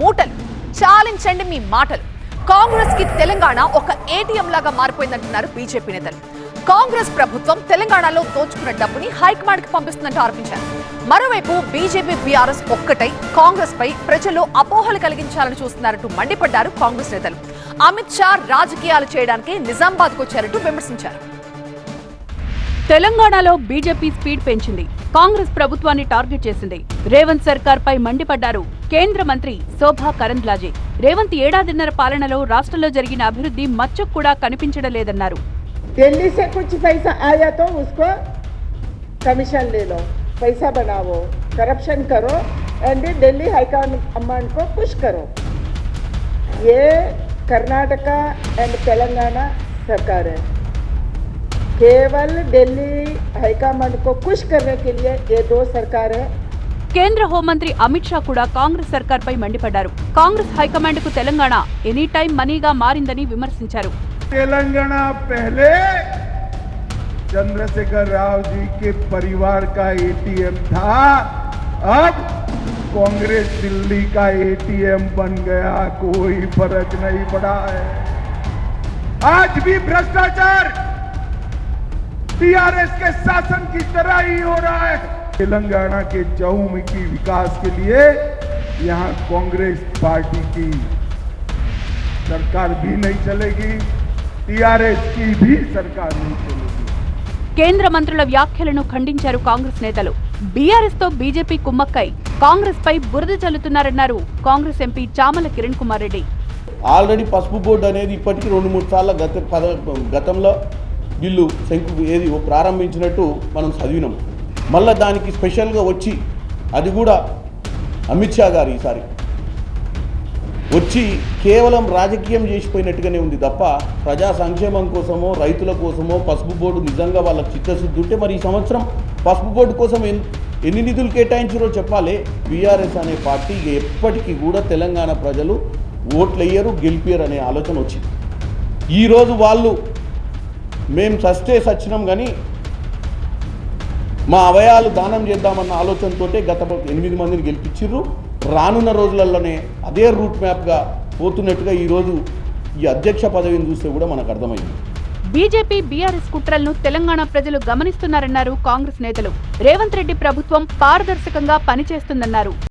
మూటలు. చాలించండి మీ మాటలు. కాంగ్రెస్కి తెలంగాణ ఒక ఏటీఎం లాగా మారిపోయిందంటున్నారు బీజేపీ నేతలు. కాంగ్రెస్ ప్రభుత్వం తెలంగాణలో దోచుకున్న డబ్బుని హైకమాండ్కి పంపిస్తుందంటూ ఆరోపించారు. మరోవైపు బీజేపీ బీఆర్ఎస్ ఒక్కటై కాంగ్రెస్ పై ప్రజల్లో అపోహలు కలిగించాలని చూస్తున్నారంటూ మండిపడ్డారు కాంగ్రెస్ నేతలు. అమిత్ షా రాజకీయాలు చేయడానికి నిజామాబాద్కు వచ్చారంటూ విమర్శించారు. తెలంగాణలో బీజేపీ స్పీడ్ పెంచింది కాంగ్రెస్ ప్రభుత్వాన్ని టార్గెట్ చేసింది రేవంత్ సర్కార్ పై మండిపడ్డారు కేంద్ర మంత్రి శోభా కరంద్లాజే రేవంత్ ఏడాదిన్నర పాలనలో రాష్ట్రంలో జరిగిన అభివృద్ధి మచ్చకు కూడా కనిపించడం లేదన్నారు दिल्ली से कुछ पैसा आया तो उसको कमीशन ले लो पैसा बनाओ करप्शन करो एंड दिल्ली हाईकमांड को पुश करो ये कर्नाटका एंड तेलंगाना सरकार है केवल दिल्ली हाईकमांड को खुश करने के लिए ये दो सरकार है కేంద్ర హోంమంత్రి అమిత్ షా కూడా కాంగ్రెస్ సర్కార్ పై మండిపడ్డారు కాంగ్రెస్ హైకమాండ్ కు తెలంగాణ ఎనీ టైం మనీగా మారిందని విమర్శించారు तेलंगाना पहले चंद्रशेखर राव जी के परिवार का एटीएम था अब कांग्रेस दिल्ली का एटीएम बन गया कोई फर्क नहीं पड़ा है आज भी भ्रष्टाचार टीआरएस के शासन की तरह ही हो रहा है तेलंगाना के चहुमुखी विकास के लिए यहाँ कांग्रेस पार्टी की सरकार भी नहीं चलेगी टीआरएस की भी सरकार नहीं चलेगी కేంద్ర మంత్రుల వ్యాఖ్యలను ఖండించారు కాంగ్రెస్ నేతలు బీఆర్ఎస్ తో బీజేపీ కుమ్మక్కై కాంగ్రెస్ పై బురద చల్లుతున్నారన్నారు కాంగ్రెస్ ఎంపీ చామల కిరణ్ కుమార్ రెడ్డి ఆల్రెడీ పసుపు బోర్డు అనేది ఇప్పటికీ రెండు మూడు సార్లు గత పద గతంలో వీళ్ళు శంకు ఏది ప్రారంభించినట్టు మనం చదివినాం. మళ్ళీ దానికి స్పెషల్గా వచ్చి అది కూడా అమిత్ షా గారు ఈసారి. వచ్చి కేవలం రాజకీయం చేసిపోయినట్టుగానే ఉంది తప్ప ప్రజా సంక్షేమం కోసమో రైతుల కోసమో పసుపు బోర్డు నిజంగా వాళ్ళకి చిత్తశుద్ధి ఉంటే మరి ఈ సంవత్సరం పసుపు బోర్డు కోసం ఎన్ని ఎన్ని నిధులు కేటాయించారో చెప్పాలి. బీఆర్ఎస్ అనే పార్టీ ఎప్పటికీ కూడా తెలంగాణ ప్రజలు ఓట్లు వేయరు గెలిపారు అనే ఆలోచన వచ్చింది. ఈరోజు వాళ్ళు మేము సస్తే సచ్చినాం కానీ మా అవయాలు దానం చేద్దామన్న ఆలోచనతో గత ఎనిమిది మందిని గెలిపించిర్రు రానున్న రోజులలోనే అదే రూట్ మ్యాప్గా పోతున్నట్టుగా ఈరోజు ఈ అధ్యక్ష పదవిని చూస్తే కూడా మనకు అర్థమైంది. బీజేపీ బీఆర్ఎస్ కుట్రలను తెలంగాణ ప్రజలు గమనిస్తున్నారన్నారు కాంగ్రెస్ నేతలు. రేవంత్ రెడ్డి ప్రభుత్వం పారదర్శకంగా పనిచేస్తుందన్నారు.